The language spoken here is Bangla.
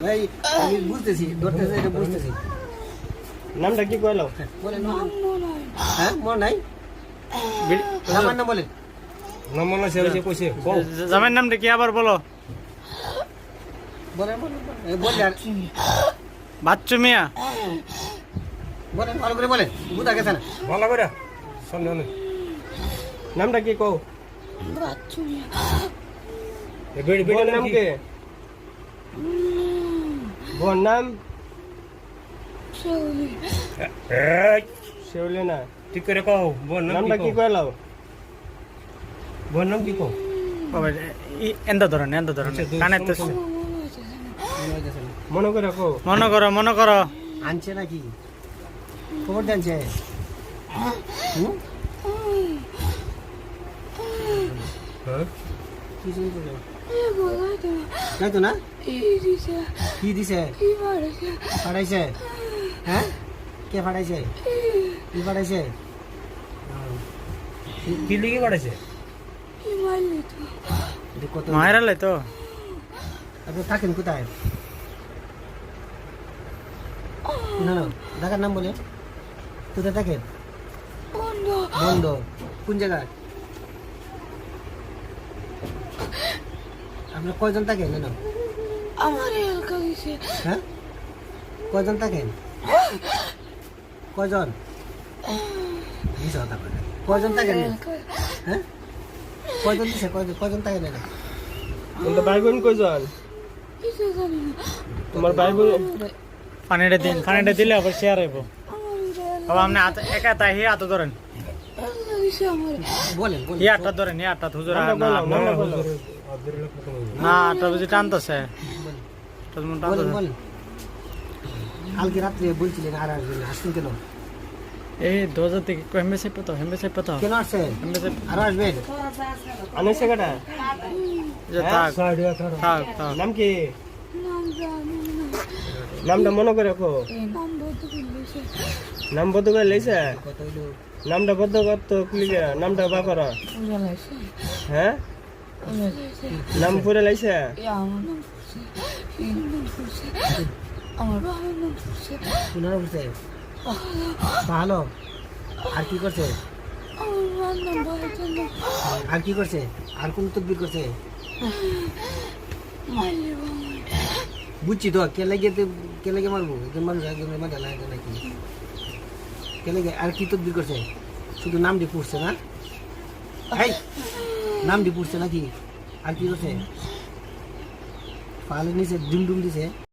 ভাই আমি বুঝতেছি ধরতেছি এটা বুঝতেছি। নামটা কি কইলো? বলেন হ্যাঁ মনে নাই? আমার নাম বলেন। নাম মনে আছে যে কইছে জামাইয়ের নামটা কি আবার বলো? বলেন বলেন বাচ্চু মিয়া। বলেন ভালো করে বলেন বুঝা গেছে না। ভালো করে সন্দেহ নেই। নামটা কি কও? এ বেড়ি বেড়ি নাম কি? বোন নাম? শিউলি। না ঠিক করে কও বোন নামটা কি কইলো বোন নাম কি কও? বাবা, এন্দা ধরেন এন্দা ধরেন কানে তো। মনে। মনে করে কও। মনে করো মনে করো। আনছে নাকি? খবর জানছে? হ্যাঁ? কি শুনছো? তো? তাই তো না? কি দিছে? ফাটাইছে হ্যাঁ কে ফাটাইছে কি ফাটাইছে কি- কি? লিখে কত মায়েরালে তো। আপনি থাকেন কোথায়? না না ঢাকার নাম বলে কোথায় থাকেন? বন্ধ। কোন জায়গায়? আপনি কয়জন থাকেন না আমার এলাকা গেছে হ্যাঁ? কয়জন থাকেন কয়জন? কথা বলে। কয়জন থাকেন হ্যাঁ? কয়জন দিছে? কয়জন কয়জন থাকেন না তোমার ভাই বোন কয়জন তোমার ভাই বোন পানিটা দিন পানিটা দিলে আবার শেয়ার হইব। আমার বাবা আপনি একা তাই হি হাতে ধরেন। এলাকা গেছে আমার। বলেন বলেন। ই হাতটা ধরেন ই হাতটা হুজুর আর নামটা না বলো নামটা না, বলো। না আটটা বুঝি টানতেছে। তো মন বলেন টানতেছে। বলেন কালকে রাত্রে বলছিলেন আর আসবেন না। আসছেন কেন? এই দরজা থেকে হেম্বে সাইড পাতো হেম্বে সাইড পাতো কেন আসছেন? হেম্বে সাইড আরও আসবেন? আনে সেকাটা যে থাক। সাড়ে আঠারো থাক থাক। নাম কি? নাম জানি না। নামটা মনে করে কো নাম বদ্ধ করে লেছে নামটা বদ্ধ করতো ক্লিকে নামটা বা কর। হ্যাঁ? নাম পুরে লাইছে ভালো। আর কি করছে? আর কি করছে? আর কোন তদবির করছে? মাইলে বাবা। বুঝছি তো কে লাগে কে লাগে মারবো? একজন মানুষ একজন মাঝে লাগে নাকি? কে লাগে আর কি তদবির করছে? শুধু নামটি পড়ছে না? এই নামটি পড়ছে নাকি? আর কি করছে? পালের নিচে ডুম ডুম দিছে।